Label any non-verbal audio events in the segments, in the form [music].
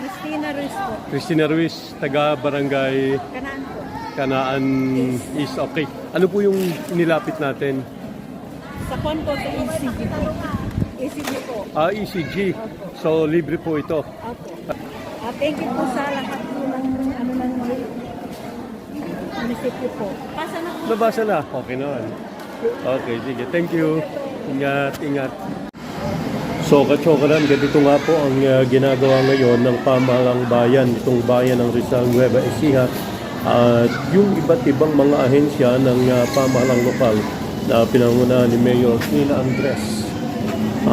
Christina Ruiz po. Christina Ruiz, taga Barangay Kanaan po. Kanaan East. Okay. Ano po yung nilapit natin? Sa kon po sa ECG po. ECG po. Ah, ECG. So, libre po ito. Opo. Ah, thank you po sa lahat po ng ano ng munisipyo po. Pasa na po. Nabasa na. Okay naman. Okay, sige. Thank you. Ingat, ingat. So, kachokaran, ganito nga po ang uh, ginagawa ngayon ng pamahalang bayan, itong bayan ng Rizal Nueva Ecija. At yung iba't ibang mga ahensya ng uh, pamahalang lokal na pinangunahan ni Mayor Nina Andres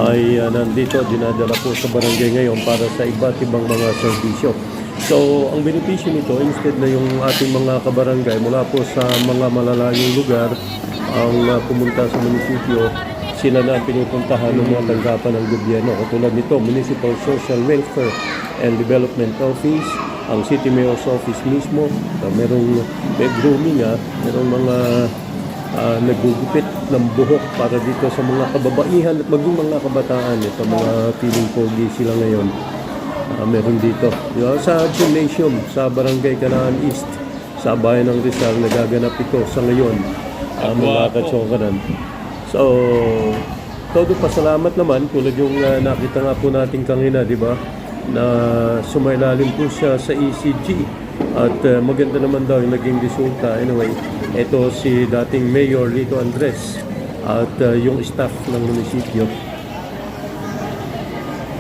ay uh, nandito, dinadala po sa barangay ngayon para sa iba't ibang mga serbisyo. So, ang benepisyo nito, instead na yung ating mga kabarangay mula po sa mga malalayong lugar ang uh, pumunta sa munisipyo, sila na ang pinupuntahan ng mga tanggapan ng gobyerno. Katulad nito, Municipal Social Welfare and Development Office, ang City Mayor's Office mismo, uh, merong may grooming, ah, merong mga uh, nagugupit ng buhok para dito sa mga kababaihan at maging mga kabataan. Ito mga feeling pogi sila ngayon. Ah, meron dito. Di ba? Sa gymnasium, sa Barangay Canaan East, sa bayan ng Rizal, nagaganap ito sa ngayon. Uh, mga katsokaran. So, todo pasalamat naman, tulad yung ah, nakita nga po natin kanina, di ba? Na sumailalim po siya sa ECG. At ah, maganda naman daw yung naging resulta. Anyway, ito si dating Mayor Lito Andres at ah, yung staff ng munisipyo.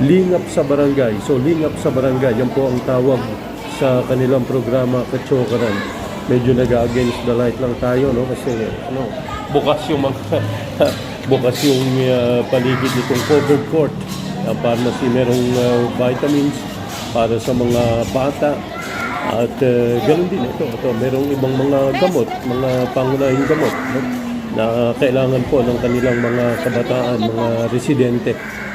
Lingap sa barangay. So, lingap sa barangay. Yan po ang tawag sa kanilang programa Kachokaran. Medyo nag-against the light lang tayo, no? Kasi, ano, bukas yung mga, [laughs] bukas yung uh, paligid nitong covered court. Ang pharmacy, merong uh, vitamins para sa mga bata. At uh, ganun din ito. ito. Merong ibang mga gamot, mga pangunahing gamot, no? na kailangan po ng kanilang mga kabataan, mga residente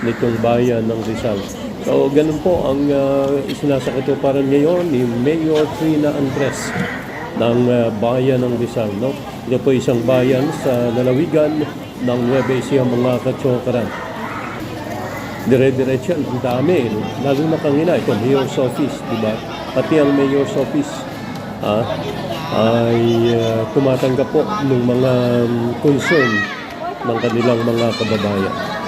nitong bayan ng Rizal. So, ganun po ang uh, isinasakatuparan ngayon ni Mayor Trina Andres ng uh, bayan ng Rizal. No? Ito po isang bayan sa lalawigan ng Nueva Ecija, mga katsokaran. Dire-diretso ang dami. no? Lalo na kanina, ito, Mayor's Office, di ba? Pati ang Mayor's Office, ah, ay uh, tumatanggap po ng mga um, concern ng kanilang mga kababayan.